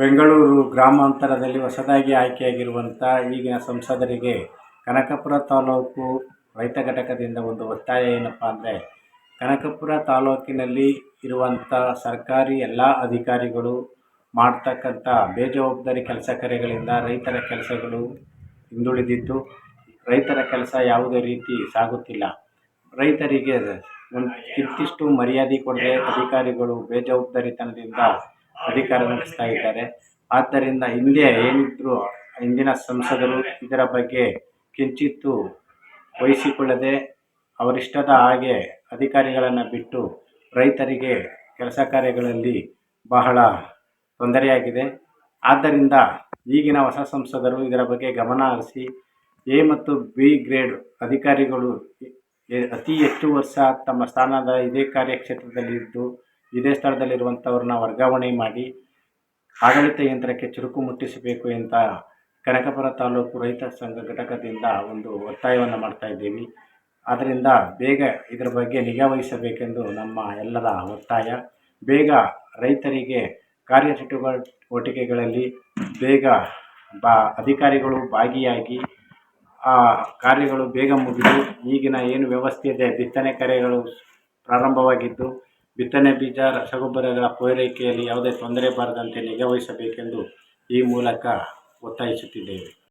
ಬೆಂಗಳೂರು ಗ್ರಾಮಾಂತರದಲ್ಲಿ ಹೊಸದಾಗಿ ಆಯ್ಕೆಯಾಗಿರುವಂಥ ಈಗಿನ ಸಂಸದರಿಗೆ ಕನಕಪುರ ತಾಲೂಕು ರೈತ ಘಟಕದಿಂದ ಒಂದು ಒತ್ತಾಯ ಏನಪ್ಪ ಅಂದರೆ, ಕನಕಪುರ ತಾಲೂಕಿನಲ್ಲಿ ಇರುವಂಥ ಸರ್ಕಾರಿ ಎಲ್ಲ ಅಧಿಕಾರಿಗಳು ಮಾಡ್ತಕ್ಕಂಥ ಬೇಜವಾಬ್ದಾರಿ ಕೆಲಸ ಕಾರ್ಯಗಳಿಂದ ರೈತರ ಕೆಲಸಗಳು ಹಿಂದುಳಿದಿದ್ದು, ರೈತರ ಕೆಲಸ ಯಾವುದೇ ರೀತಿ ಸಾಗುತ್ತಿಲ್ಲ. ರೈತರಿಗೆ ಒಂದು ಇಂತಿಷ್ಟು ಮರ್ಯಾದೆ ಕೊಡದೆ ಅಧಿಕಾರಿಗಳು ಬೇಜವಾಬ್ದಾರಿತನದಿಂದ ಅಧಿಕಾರ ನಡೆಸ್ತಾ ಇದ್ದಾರೆ. ಆದ್ದರಿಂದ ಹಿಂದೆ ಏನಿದ್ರು ಹಿಂದಿನ ಸಂಸದರು ಇದರ ಬಗ್ಗೆ ಕಿಂಚಿತ್ತು ವಹಿಸಿಕೊಳ್ಳದೆ ಅವರಿಷ್ಟದ ಹಾಗೆ ಅಧಿಕಾರಿಗಳನ್ನು ಬಿಟ್ಟು ರೈತರಿಗೆ ಕೆಲಸ ಕಾರ್ಯಗಳಲ್ಲಿ ಬಹಳ ತೊಂದರೆಯಾಗಿದೆ. ಆದ್ದರಿಂದ ಈಗಿನ ಹೊಸ ಸಂಸದರು ಇದರ ಬಗ್ಗೆ ಗಮನ ಹರಿಸಿ ಎ ಮತ್ತು ಬಿ ಗ್ರೇಡ್ ಅಧಿಕಾರಿಗಳು ಅತಿ ಹೆಚ್ಚು ವರ್ಷ ತಮ್ಮ ಸ್ಥಾನದ ಇದೇ ಕಾರ್ಯಕ್ಷೇತ್ರದಲ್ಲಿದ್ದು ಇದೇ ಸ್ಥಳದಲ್ಲಿರುವಂಥವ್ರನ್ನ ವರ್ಗಾವಣೆ ಮಾಡಿ ಆಡಳಿತ ಯಂತ್ರಕ್ಕೆ ಚುರುಕು ಮುಟ್ಟಿಸಬೇಕು ಅಂತ ಕನಕಪುರ ತಾಲೂಕು ರೈತ ಸಂಘ ಘಟಕದಿಂದ ಒಂದು ಒತ್ತಾಯವನ್ನು ಮಾಡ್ತಾ ಇದ್ದೀವಿ. ಆದ್ದರಿಂದ ಬೇಗ ಇದರ ಬಗ್ಗೆ ನಿಗಾ ವಹಿಸಬೇಕೆಂದು ನಮ್ಮ ಎಲ್ಲರ ಒತ್ತಾಯ. ಬೇಗ ರೈತರಿಗೆ ಕಾರ್ಯಚಟುವಟಿಕೆಗಳಲ್ಲಿ ಬೇಗ ಬಾ, ಅಧಿಕಾರಿಗಳು ಭಾಗಿಯಾಗಿ ಆ ಕಾರ್ಯಗಳು ಬೇಗ ಮುಗಿದು ಈಗಿನ ಏನು ವ್ಯವಸ್ಥೆ ಇದೆ, ಬಿತ್ತನೆ ಕಾರ್ಯಗಳು ಪ್ರಾರಂಭವಾಗಿದ್ದು ಬಿತ್ತನೆ ಬೀಜ ರಸಗೊಬ್ಬರಗಳ ಪೂರೈಕೆಯಲ್ಲಿ ಯಾವುದೇ ತೊಂದರೆ ಬಾರದಂತೆ ನಿಗಾವಹಿಸಬೇಕೆಂದು ಈ ಮೂಲಕ ಒತ್ತಾಯಿಸುತ್ತಿದ್ದೇವೆ.